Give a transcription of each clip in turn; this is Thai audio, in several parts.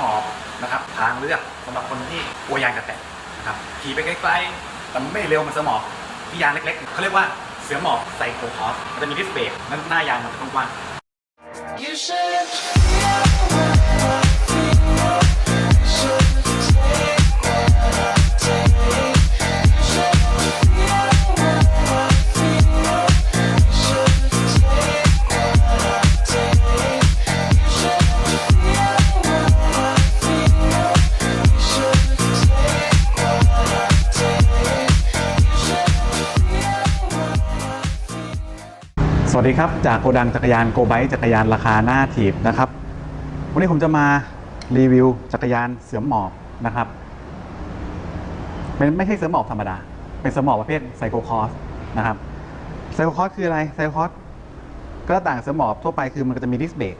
หมอบนะครับทางเลือกสำหรับคนที่กลัวยางจะแตกนะครับขี่ไปไกลๆแต่ไม่เร็วมันสมอบที่ยางเล็กๆเขาเรียกว่าเสือหมอบไซโคคอสมันจะมีดิสเบรกนั้นหน้ายางมันจะกว้างๆ You should วัสดีครับ จากโกดังจักรยานโกไบจักรยานราคาหน้าถีบนะครับ วันนี้ผมจะมารีวิวจักรยานเสือหมอบนะครับเป็นไม่ใช่เสือหมอบธรรมดา เป็นเสือหมอบประเภทไซโคคอสนะครับไซโคคอสคืออะไรไซโคคอสก็ต่างเสือหมอบทั่วไปคือมันก็จะมีดิสเบรก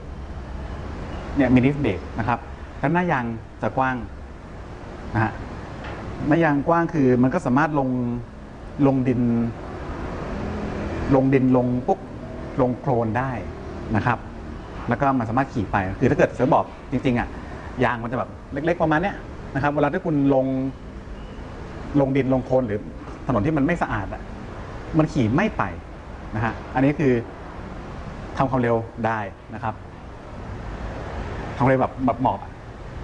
เนี่ยมีดิสเบรกนะครับแล้วหน้ายางจะกว้างนะฮะหน้ายางกว้างคือมันก็สามารถลงลงดินลงดินลงปุ๊บ ลงโคลนได้นะครับ แล้วก็มันสามารถขี่ไป คือถ้าเกิดเสือบอกจริงๆอะยางมันจะแบบเล็ก ๆ ประมาณเนี้ยนะครับเวลาที่คุณลงลงดินลงโคลนหรือถนนที่มันไม่สะอาดอะมันขี่ไม่ไปนะฮะอันนี้คือทำความเร็วได้นะครับทำความเร็วแบบแบบหมอบอะ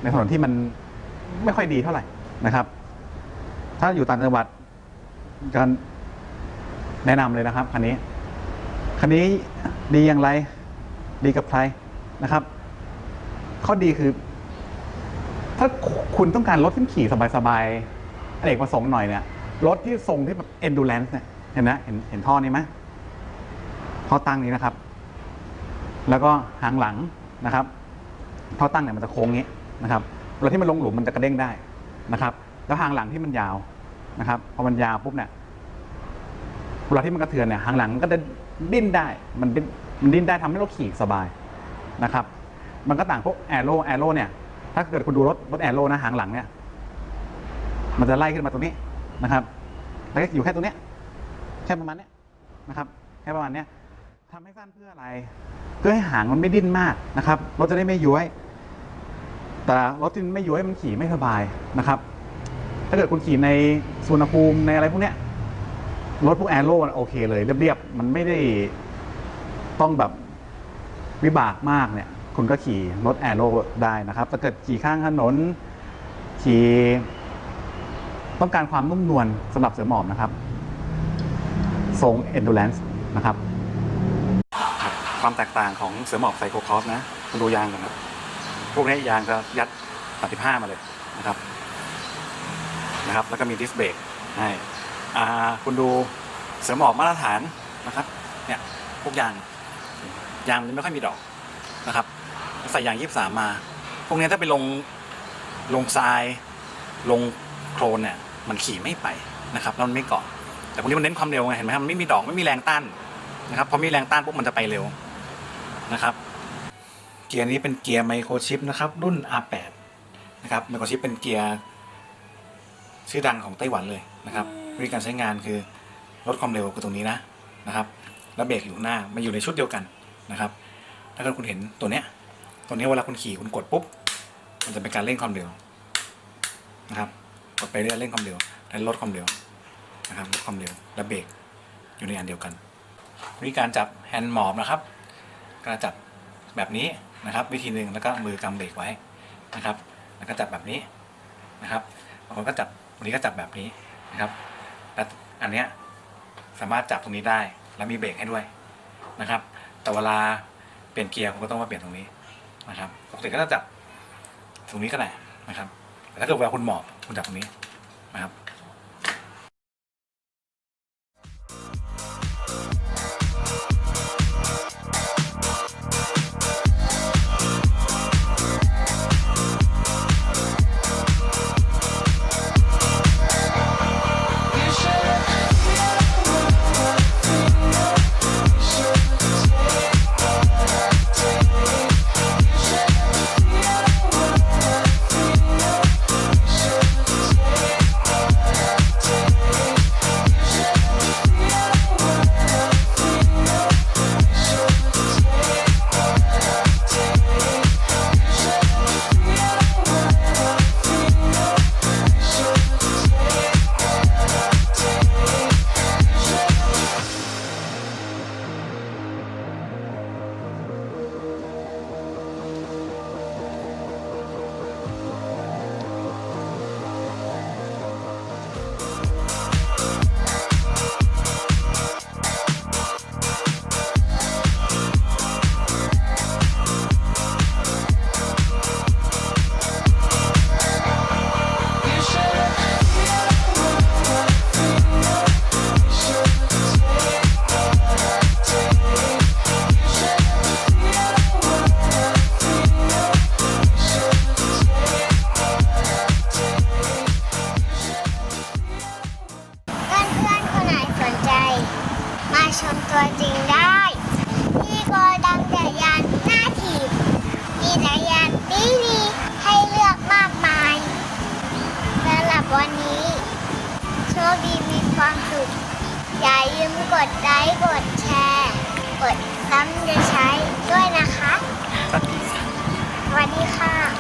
ในถนนที่มันไม่ค่อยดีเท่าไหร่นะครับ ถ้าอยู่ต่างจังหวัดการแนะนำเลยนะครับคันนี้ คันนี้ดีอย่างไร ดีกับใครนะครับ ข้อดีคือ ถ้าคุณต้องการรถที่ขี่สบายๆอเนกประสงค์หน่อยเนี่ยรถที่ทรงที่แบบ endurance เนี่ยเห็นไหมเห็นเห็นท่อนี้ไหมท่อตั้งนี้นะครับ แล้วก็หางหลังนะครับท่อตั้งเนี่ยมันจะโค้งงี้นะครับเวลาที่มันลงหลุมมันจะกระเด้งได้นะครับ แล้วหางหลังที่มันยาวนะครับพอมันยาวปุ๊บเนี่ยเวลาที่มันกระเทือนเนี่ยหางหลังมันก็จะ ดิ้นได้มันดิ้นมันดิ้นได้ทำให้ราขี่สบายนะครับ มันก็ต่างพวกแอโร่แอโร่เนี่ยถ้าเกิดคุณดูรถรถแอโร่นะหางหลังเนี่ยมันจะไล่ขึ้นมาตรงนี้นะครับแล้วก็อยู่แค่ตรงเนี้ยแค่ประมาณเนี้ยนะครับแค่ประมาณเนี้ยทำให้สั้นเพื่ออะไร เพื่อให้หางมันไม่ดิ้นมากนะครับรถจะได้ไม่ย้วย แต่รถที่ไม่ย้วยมันขี่ไม่สบายนะครับ ถ้าเกิดคุณขี่ในสุวรรณภูมิในอะไรพวกเนี้ย รถพวกแอโร่มันโอเคเลยเรียบๆมันไม่ได้ต้องแบบวิบากมากเนี่ย คุณก็ขี่รถแอโร่ได้นะครับถ้าเกิดขี่ข้างถนน ขี่ ต้องการความนุ่มนวลสำหรับเสือหมอบนะครับ ทรง endurance นะครับความแตกต่างของเสือหมอบไซโคคอสนะคุณดูยางกันนะพวกนี้ยางจะยัด 35 มาเลยนะครับนะครับ แล้วก็มีดิสเบรกให้ คุณดูเสือหมอบมาตรฐานนะครับเนี่ยพวกยางยางมันไม่ค่อยมีดอกนะครับใส่ยางยี่สามมา พวกนี้ถ้าไปลงลงทราย ลงโคลนเนี่ยมันขี่ไม่ไปนะครับแล้วมันไม่เกาะแต่พวกนี้มันเน้นความเร็วไงเห็นไหมครับมันไม่มีดอกไม่มีแรงต้านนะครับพอมีแรงต้านปุ๊บมันจะไปเร็วนะครับ เกียร์นี้เป็นเกียร์ไมโครชิปนะครับ รุ่น R8 นะครับไมโครชิปเป็นเกียร์ชื่อดังของไต้หวันเลยนะครับ วิธีการใช้งานคือลดความเร็วคือตรงนี้นะนะครับแล้วเบรกอยู่หน้ามันอยู่ในชุดเดียวกันนะครับ ถ้าเกิดคุณเห็นตัวเนี้ยตัวเนี้ยเวลาคุณขี่คุณกดปุ๊บมันจะเป็นการเร่งความเร็วนะครับกดไปเรื่อยเร่งความเร็วและลดความเร็วนะครับลดความเร็วและเบรกอยู่ในอันเดียวกัน วิธีการจับแฮนด์หมอบนะครับ การจับแบบนี้นะครับ วิธีหนึ่งแล้วก็มือกำเบรกไว้นะครับ แล้วก็จับแบบนี้นะครับบางคนก็จับวันนี้ก็จับแบบนี้นะครับ และอันเนี้ยสามารถจับตรงนี้ได้ แล้วมีเบรกให้ด้วยนะครับ แต่เวลาเปลี่ยนเกียร์ผมก็ต้องมาเปลี่ยนตรงนี้นะครับปกติก็จะจับตรงนี้ก็ได้นะครับแต่ถ้าเกิดเวลาคุณหมอบคุณจับตรงนี้นะครับ วันนี้ โชคดีมีความสุข อย่าลืมกดไลค์กดแชร์ กดซ้ำจะใช้ด้วยนะคะ สวัสดีค่ะ